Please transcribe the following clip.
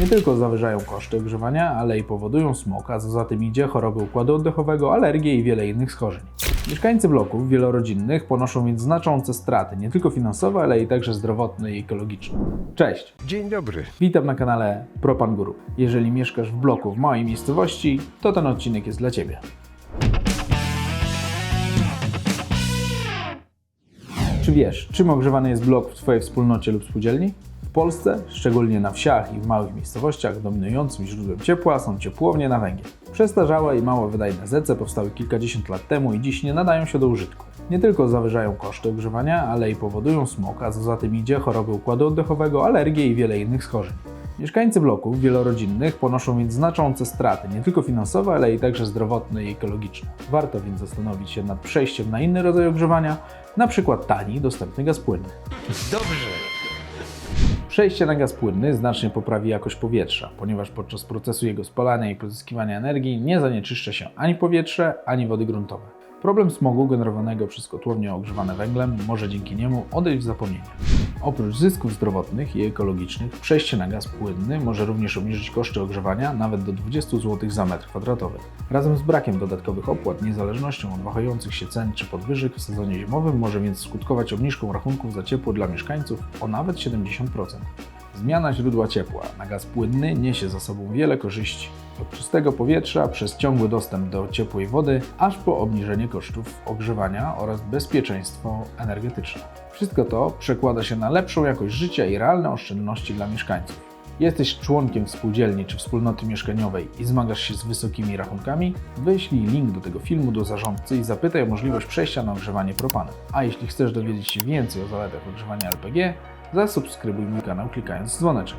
Nie tylko zawyżają koszty ogrzewania, ale i powodują smog, a co za tym idzie choroby układu oddechowego, alergie i wiele innych schorzeń. Mieszkańcy bloków wielorodzinnych ponoszą więc znaczące straty, nie tylko finansowe, ale i także zdrowotne i ekologiczne. Cześć! Dzień dobry. Witam na kanale Propan Guru. Jeżeli mieszkasz w bloku w małej miejscowości, to ten odcinek jest dla Ciebie. Czy wiesz, czym ogrzewany jest blok w Twojej wspólnocie lub spółdzielni? W Polsce, szczególnie na wsiach i w małych miejscowościach, dominującym źródłem ciepła są ciepłownie na węgiel. Przestarzałe i mało wydajne zece powstały kilkadziesiąt lat temu i dziś nie nadają się do użytku. Nie tylko zawyżają koszty ogrzewania, ale i powodują smog, a co za tym idzie choroby układu oddechowego, alergie i wiele innych schorzeń. Mieszkańcy bloków wielorodzinnych ponoszą więc znaczące straty, nie tylko finansowe, ale i także zdrowotne i ekologiczne. Warto więc zastanowić się nad przejściem na inny rodzaj ogrzewania, na przykład tani dostępny gaz płynny. Dobrze. Przejście na gaz płynny znacznie poprawi jakość powietrza, ponieważ podczas procesu jego spalania i pozyskiwania energii nie zanieczyszcza się ani powietrze, ani wody gruntowe. Problem smogu generowanego przez kotłownie ogrzewane węglem może dzięki niemu odejść w zapomnienie. Oprócz zysków zdrowotnych i ekologicznych, przejście na gaz płynny może również obniżyć koszty ogrzewania nawet do 20 zł za metr kwadratowy. Razem z brakiem dodatkowych opłat, niezależnością od wahających się cen czy podwyżek w sezonie zimowym może więc skutkować obniżką rachunków za ciepło dla mieszkańców o nawet 70%. Zmiana źródła ciepła na gaz płynny niesie za sobą wiele korzyści. Od czystego powietrza przez ciągły dostęp do ciepłej wody, aż po obniżenie kosztów ogrzewania oraz bezpieczeństwo energetyczne. Wszystko to przekłada się na lepszą jakość życia i realne oszczędności dla mieszkańców. Jesteś członkiem spółdzielni czy wspólnoty mieszkaniowej i zmagasz się z wysokimi rachunkami? Wyślij link do tego filmu do zarządcy i zapytaj o możliwość przejścia na ogrzewanie propanem. A jeśli chcesz dowiedzieć się więcej o zaletach ogrzewania LPG, zasubskrybuj mój kanał klikając dzwoneczek.